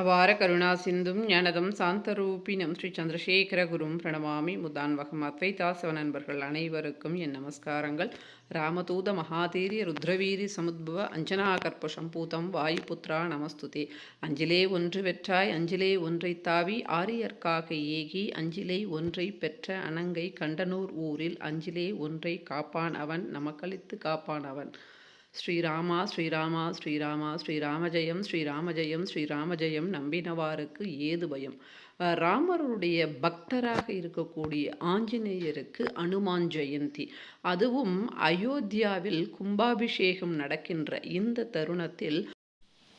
அபார கருணா சிந்தும் ஞானதம் சாந்தரூபினம் ஸ்ரீ சந்திரசேகர குரும் பிரணமாமி முதான்வகம் அத்வைதாசவ நண்பர்கள் அனைவருக்கும் என் நமஸ்காரங்கள். ராமதூத மகாதீரிய ருத்ரவீரி சமுத்பவ அஞ்சனாகற்ப சம்பூதம் வாயுபுத்ரா நமஸ்துதே. அஞ்சிலே ஒன்று வெற்றாய் அஞ்சிலே ஒன்றை தாவி ஆரியர்க்காக ஏகி அஞ்சிலே ஒன்றை பெற்ற அனங்கை கண்டனூர் ஊரில் அஞ்சிலே ஒன்றை காப்பான் அவன் நமக்களித்து காப்பான் அவன். ஸ்ரீராமா ஸ்ரீராமா ஸ்ரீராமா ஸ்ரீராம ஜெயம் ஸ்ரீராம ஜெயம் ஸ்ரீராம ஜெயம் நம்பினவாருக்கு ஏது பயம்? ராமருடைய பக்தராக இருக்கக்கூடிய ஆஞ்சநேயருக்கு அனுமான் ஜெயந்தி. அதுவும் அயோத்தியாவில் கும்பாபிஷேகம் நடக்கின்ற இந்த தருணத்தில்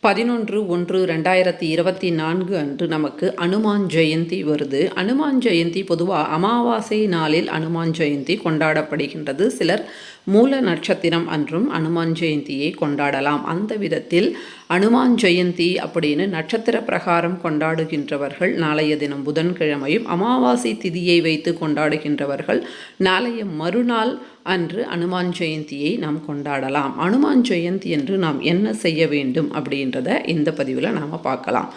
பதினொன்று ஒன்று ரெண்டாயிரத்தி இருபத்தி நான்கு அன்று நமக்கு அனுமான் ஜெயந்தி வருது. அனுமான் ஜெயந்தி பொதுவாக அமாவாசை நாளில் அனுமான் ஜெயந்தி கொண்டாடப்படுகின்றது. சிலர் மூல நட்சத்திரம் அன்றும் அனுமான் ஜெயந்தியை கொண்டாடலாம். அந்த விதத்தில் அனுமான் ஜெயந்தி அப்படின்னு நட்சத்திர பிரகாரம் கொண்டாடுகின்றவர்கள் நாளைய தினம் புதன்கிழமையும் அமாவாசை திதியை வைத்து கொண்டாடுகின்றவர்கள். நாளைய மறுநாள் அன்று அனுமான் ஜெயந்தியை நாம் கொண்டாடலாம். அனுமான் ஜெயந்தி என்று நாம் என்ன செய்ய வேண்டும் அப்படின்றத இந்த பதிவில் நாம் பார்க்கலாம்.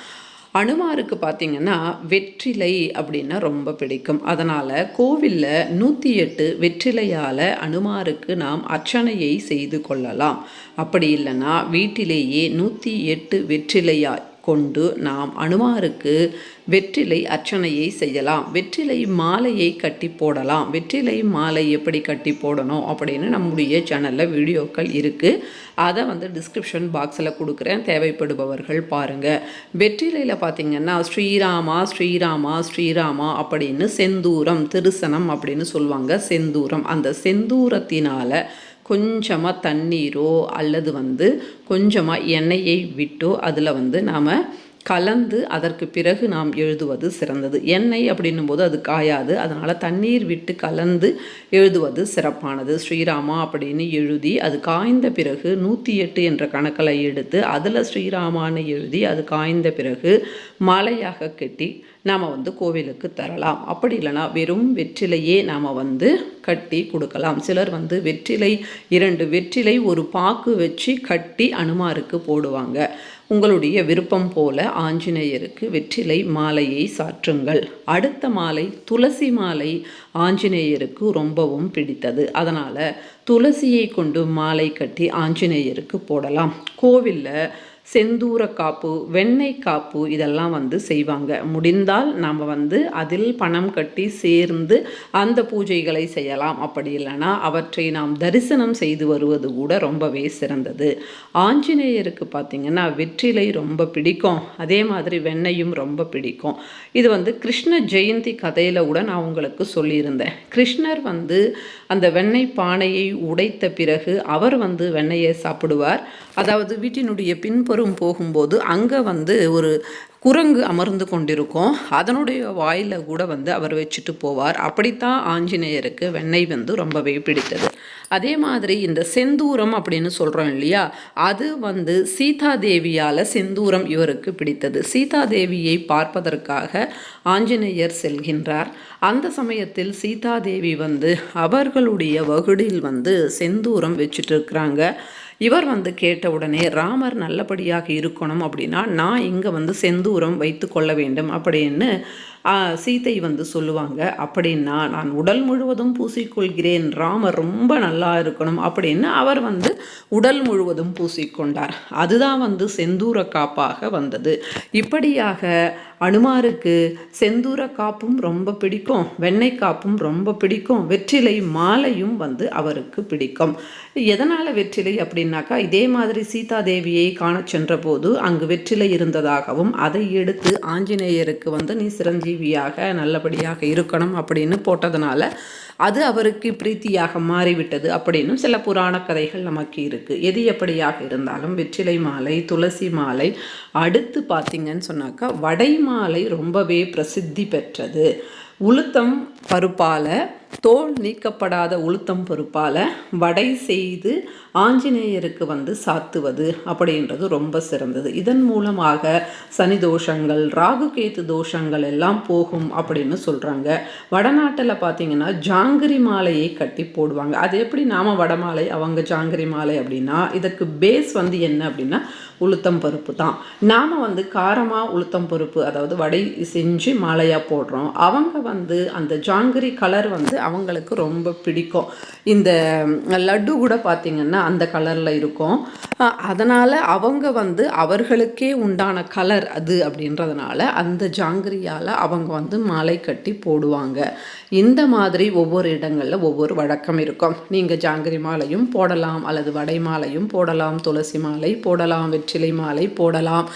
அனுமாருக்கு பார்த்திங்கன்னா வெற்றிலை அப்படின்னா ரொம்ப பிடிக்கும். அதனால் கோவிலில் நூற்றி எட்டு வெற்றிலையால் அனுமாருக்கு நாம் அர்ச்சனையை செய்து கொள்ளலாம். அப்படி இல்லைன்னா வீட்டிலேயே நூற்றி எட்டு வெற்றிலையாய் கொண்டு நாம் அனுமாருக்கு வெற்றிலை அர்ச்சனையை செய்யலாம். வெற்றிலை மாலையை கட்டி போடலாம். வெற்றிலை மாலை எப்படி கட்டி போடணும் அப்படின்னு நம்முடைய சேனலில் வீடியோக்கள் இருக்குது அதை வந்து டிஸ்கிரிப்ஷன் பாக்ஸில் கொடுக்குறேன். தேவைப்படுபவர்கள் பாருங்கள் வெற்றிலையில் பார்த்திங்கன்னா ஸ்ரீராமா ஸ்ரீராமா ஸ்ரீராமா அப்படின்னு செந்தூரம் திருசனம் அப்படின்னு சொல்லுவாங்க. செந்தூரம். அந்த செந்தூரத்தினால் கொஞ்சமாக தண்ணீரோ அல்லது வந்து கொஞ்சமாக எண்ணெயை விட்டோ அதில் வந்து நாம் கலந்து அதற்கு பிறகு நாம் எழுதுவது சிறந்தது. எண்ணெய் அப்படின்னும் போது அது காயாது. அதனால் தண்ணீர் விட்டு கலந்து எழுதுவது சிறப்பானது. ஸ்ரீராமா அப்படின்னு எழுதி அது காய்ந்த பிறகு நூற்றி எட்டு என்ற கணக்கில் எடுத்து அதில் ஸ்ரீராமான்னு எழுதி அது காய்ந்த பிறகு மாலையாக கட்டி நாம் வந்து கோவிலுக்கு தரலாம். அப்படி இல்லைனா வெறும் வெற்றிலையே நாம் வந்து கட்டி கொடுக்கலாம். சிலர் வந்து வெற்றிலை இரண்டு வெற்றிலை ஒரு பாக்கு வச்சு கட்டி அனுமாருக்கு போடுவாங்க. உங்களுடைய விருப்பம் போல ஆஞ்சநேயருக்கு வெற்றிலை மாலையை சாற்றுங்கள். அடுத்த மாலை துளசி மாலை ஆஞ்சநேயருக்கு ரொம்பவும் பிடித்தது. அதனால் துளசியை கொண்டு மாலை கட்டி ஆஞ்சநேயருக்கு போடலாம். கோவிலில் செந்தூர காப்பு வெண்ணெய் காப்பு இதெல்லாம் வந்து செய்வாங்க. முடிந்தால் நாம் வந்து அதில் பணம் கட்டி சேர்ந்து அந்த பூஜைகளை செய்யலாம். அப்படி இல்லைன்னா அவற்றை நாம் தரிசனம் செய்து வருவது கூட ரொம்பவே சிறந்தது. ஆஞ்சநேயருக்கு பார்த்திங்கன்னா வெற்றிலை ரொம்ப பிடிக்கும். அதே மாதிரி வெண்ணையும் ரொம்ப பிடிக்கும். இது வந்து கிருஷ்ண ஜெயந்தி கதையில் கூட நான் உங்களுக்கு சொல்லியிருந்தேன். கிருஷ்ணர் வந்து அந்த வெண்ணெய் பானையை உடைத்த பிறகு அவர் வந்து வெண்ணெயை சாப்பிடுவார். அதாவது வீட்டினுடைய பின்பு பின்புறம் போகும்போது அங்கே வந்து ஒரு குரங்கு அமர்ந்து கொண்டிருக்கும். அதனுடைய வாயில் கூட வந்து அவர் வச்சுட்டு போவார். அப்படித்தான் ஆஞ்சநேயருக்கு வெண்ணெய் வந்து ரொம்பவே பிடித்தது. அதே மாதிரி இந்த செந்தூரம் அப்படின்னு சொல்கிறோம் இல்லையா அது வந்து சீதா தேவியால் செந்தூரம் இவருக்கு பிடித்தது. சீதா தேவியை பார்ப்பதற்காக ஆஞ்சநேயர் செல்கின்றார். அந்த சமயத்தில் சீதா தேவி வந்து அவர்களுடைய வகுடில் வந்து செந்தூரம் வச்சுட்டு இருக்கிறாங்க இவர் வந்து கேட்ட உடனே ராமர் நல்லபடியாக இருக்கணும் அப்படின்னா நான் இங்கே வந்து செந்தூரம் வைத்து கொள்ள வேண்டும் அப்படின்னு சீதை வந்து சொல்லுவாங்க. அப்படின்னா நான் உடல் முழுவதும் பூசிக்கொள்கிறேன். ராமர் ரொம்ப நல்லா இருக்கணும் அப்படின்னு அவர் வந்து உடல் முழுவதும் பூசிக்கொண்டார். அதுதான் வந்து செந்தூர காப்பாக வந்தது. இப்படியாக அனுமாருக்கு செந்தூர காப்பும் ரொம்ப பிடிக்கும் வெண்ணெய் காப்பும் ரொம்ப பிடிக்கும் வெற்றிலை மாலையும் வந்து அவருக்கு பிடிக்கும். எதனால் வெற்றிலை அப்படின்னாக்கா இதே மாதிரி சீதாதேவியை காண சென்றபோது அங்கு வெற்றிலை இருந்ததாகவும் அதை எடுத்து ஆஞ்சநேயருக்கு வந்து நீ சிரஞ்சீவியாக நல்லபடியாக இருக்கணும் அப்படின்னு போட்டதுனால அது அவருக்கு பிரீத்தியாக மாறிவிட்டது அப்படின்னும் சில புராண கதைகள் நமக்கு இருக்குது எது எப்படியாக இருந்தாலும் வெற்றிலை மாலை துளசி மாலை அடுத்து பார்த்திங்கன்னு சொன்னாக்கா வடை மாலை ரொம்பவே பிரசித்தி பெற்றது. உளுத்தம் பருப்பால் தோல் நீக்கப்படாத உளுத்தம் பொறுப்பால் வடை செய்து ஆஞ்சநேயருக்கு வந்து சாத்துவது அப்படின்றது ரொம்ப சிறந்தது. இதன் மூலமாக சனி தோஷங்கள் ராகு கேத்து தோஷங்கள் எல்லாம் போகும் அப்படின்னு சொல்கிறாங்க வடநாட்டில் பார்த்தீங்கன்னா ஜாங்கிரி மாலையை கட்டி போடுவாங்க. அது எப்படி நாம வடமாலை அவங்க ஜாங்கிரி மாலை அப்படின்னா இதுக்கு பேஸ் வந்து என்ன அப்படின்னா உளுத்தம் பருப்பு தான். நாம் வந்து காரமாக உளுத்தம் பருப்பு அதாவது வடை செஞ்சு மாலையாக போடுறோம். அவங்க வந்து அந்த ஜாங்கிரி கலர் வந்து அவங்களுக்கு ரொம்ப பிடிக்கும். இந்த லட்டு கூட பார்த்திங்கன்னா அந்த கலரில் இருக்கும். அதனால் அவங்க வந்து அவர்களுக்கே உண்டான கலர் அது அப்படின்றதுனால அந்த ஜாங்கிரியால் அவங்க வந்து மாலை கட்டி போடுவாங்க. இந்த மாதிரி ஒவ்வொரு இடங்களில் ஒவ்வொரு வழக்கம் இருக்கும். நீங்கள் ஜாங்கிரி மாலையும் போடலாம் அல்லது வடை மாலையும் போடலாம் துளசி மாலை போடலாம் வெற்றிலை மாலை போடலாம்.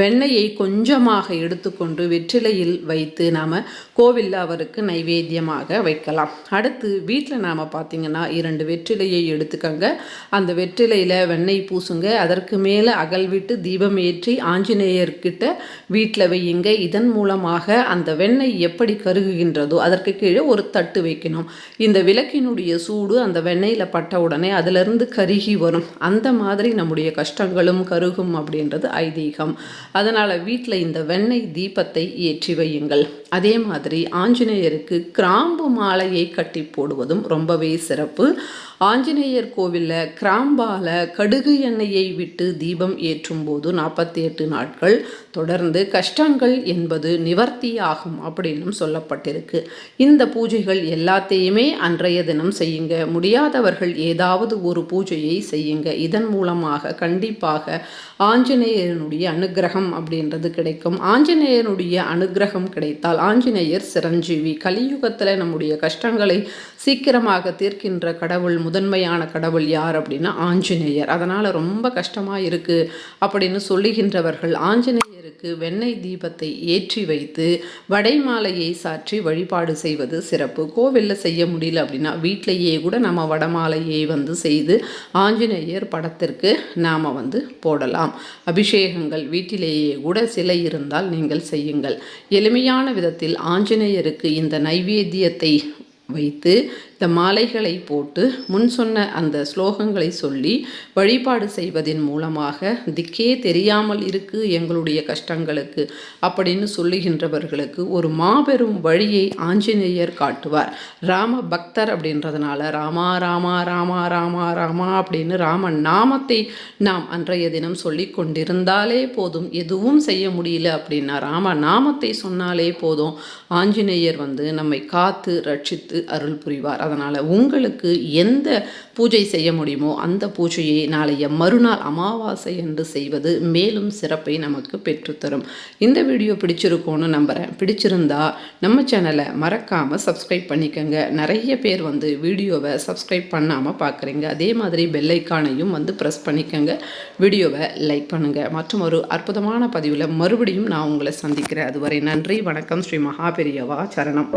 வெண்ணெயை கொஞ்சமாக எடுத்துக்கொண்டு வெற்றிலையில் வைத்து நாம் கோவிலில் அவருக்கு நைவேத்தியமாக வைக்கலாம். அடுத்து வீட்டில் நாம் பார்த்திங்கன்னா இரண்டு வெற்றிலையை எடுத்துக்கங்க. அந்த வெற்றிலையில் வெண்ணெய் பூசுங்க. அதற்கு மேலே அகல் விட்டு தீபம் ஏற்றி ஆஞ்சநேயர்கிட்ட வீட்டில் வையுங்க. இதன் மூலமாக அந்த வெண்ணெய் எப்படி கருகுகின்றதோ அதற்கு கீழே ஒரு தட்டு வைக்கணும். இந்த விளக்கினுடைய சூடு அந்த வெண்ணெயில் பட்ட உடனே அதிலிருந்து கருகி வரும். அந்த மாதிரி நம்முடைய கஷ்டங்களும் கருகும் அப்படின்றது ஐதீகம். அதனால் வீட்டில் இந்த வெண்ணெய் தீபத்தை ஏற்றி வையுங்கள். அதே மாதிரி ஆஞ்சநேயருக்கு கிராம்பு மாலையை கட்டி போடுவதும் ரொம்பவே சிறப்பு. ஆஞ்சநேயர் கோவிலில் கிராம்பால கடுகு எண்ணெயை விட்டு தீபம் ஏற்றும் போது நாற்பத்தி எட்டு நாட்கள் தொடர்ந்து கஷ்டங்கள் என்பது நிவர்த்தியாகும் அப்படின்னும் சொல்லப்பட்டிருக்கு. இந்த பூஜைகள் எல்லாத்தையுமே அன்றைய தினம் செய்யுங்க. முடியாதவர்கள் ஏதாவது ஒரு பூஜையை செய்யுங்க. இதன் மூலமாக கண்டிப்பாக ஆஞ்சநேயனுடைய அனுகிரகம் அப்படின்றது கிடைக்கும். ஆஞ்சநேயனுடைய அனுகிரகம் கிடைத்தால் ஆஞ்சநேயர் சிரஞ்சீவி கலியுகத்தில் நம்முடைய கஷ்டங்களை சீக்கிரமாக தீர்க்கின்ற கடவுள் முதன்மையான கடவுள் யார் அப்படின்னா ஆஞ்சநேயர். அதனால் ரொம்ப கஷ்டமாக இருக்குது அப்படின்னு சொல்லுகின்றவர்கள் ஆஞ்சநேயருக்கு வெண்ணெய் தீபத்தை ஏற்றி வைத்து வடை மாலையை சாற்றி வழிபாடு செய்வது சிறப்பு. கோவிலில் செய்ய முடியல அப்படின்னா வீட்டிலேயே கூட நம்ம வடமாலையை வந்து செய்து ஆஞ்சநேயர் படத்திற்கு நாம் வந்து போடலாம். அபிஷேகங்கள் வீட்டிலேயே கூட சிலை இருந்தால் நீங்கள் செய்யுங்கள். எளிமையான விதத்தில் ஆஞ்சநேயருக்கு இந்த நைவேத்தியத்தை வைத்து இந்த மாலைகளை போட்டு முன் சொன்ன அந்த ஸ்லோகங்களை சொல்லி வழிபாடு செய்வதன் மூலமாக திக்கே தெரியாமல் இருக்கு எங்களுடைய கஷ்டங்களுக்கு அப்படின்னு சொல்லுகின்றவர்களுக்கு ஒரு மாபெரும் வழியை ஆஞ்சநேயர் காட்டுவார். ராம பக்தர் அப்படின்றதுனால ராமா ராமா ராமா ராமா ராமா அப்படின்னு ராம நாமத்தை நாம் அன்றைய தினம் சொல்லி கொண்டிருந்தாலே போதும். எதுவும் செய்ய முடியல அப்படின்னா ராம நாமத்தை சொன்னாலே போதும். ஆஞ்சநேயர் வந்து நம்மை காத்து ரட்சித்து அருள் புரிவார். அதனால் உங்களுக்கு எந்த பூஜை செய்ய முடியுமோ அந்த பூஜையை நாளைய மறுநாள் அமாவாசை என்று செய்வது மேலும் சிறப்பை நமக்கு பெற்றுத்தரும். இந்த வீடியோ பிடிச்சிருக்கோன்னு நம்புகிறேன் பிடிச்சிருந்தா நம்ம சேனலை மறக்காமல் சப்ஸ்கிரைப் பண்ணிக்கோங்க. நிறைய பேர் வந்து வீடியோவை சப்ஸ்கிரைப் பண்ணாமல் பார்க்குறீங்க அதே மாதிரி பெல்லைக்கானையும் வந்து ப்ரெஸ் பண்ணிக்கோங்க. வீடியோவை லைக் பண்ணுங்கள் மற்றும் ஒரு அற்புதமான பதிவில் மறுபடியும் நான் உங்களை சந்திக்கிறேன். அதுவரை நன்றி வணக்கம். ஸ்ரீ மகாபெரியவா சரணம்.